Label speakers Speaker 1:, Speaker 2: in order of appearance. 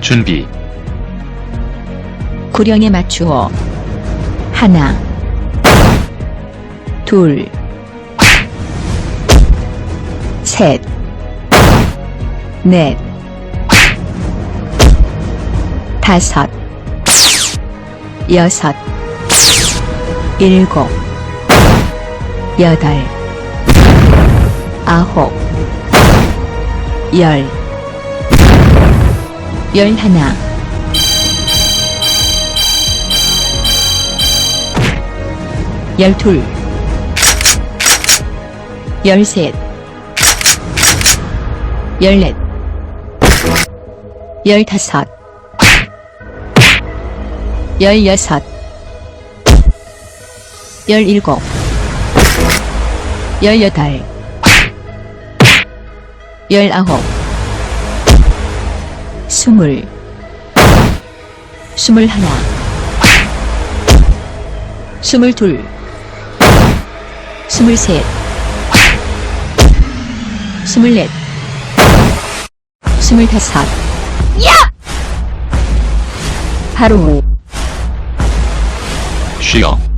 Speaker 1: 준비.
Speaker 2: 구령에 맞추어. 하나. 둘. 셋, 넷, 다섯, 여섯, 일곱, 여덟, 아홉, 열, 열하나, 열둘, 열셋, 열넷, 열다섯, 열여섯, 열일곱, 열여덟, 열아홉, 스물, 스물하나, 스물둘, 스물셋, 스물넷, 스물다섯. 야! 후
Speaker 1: 쉬어.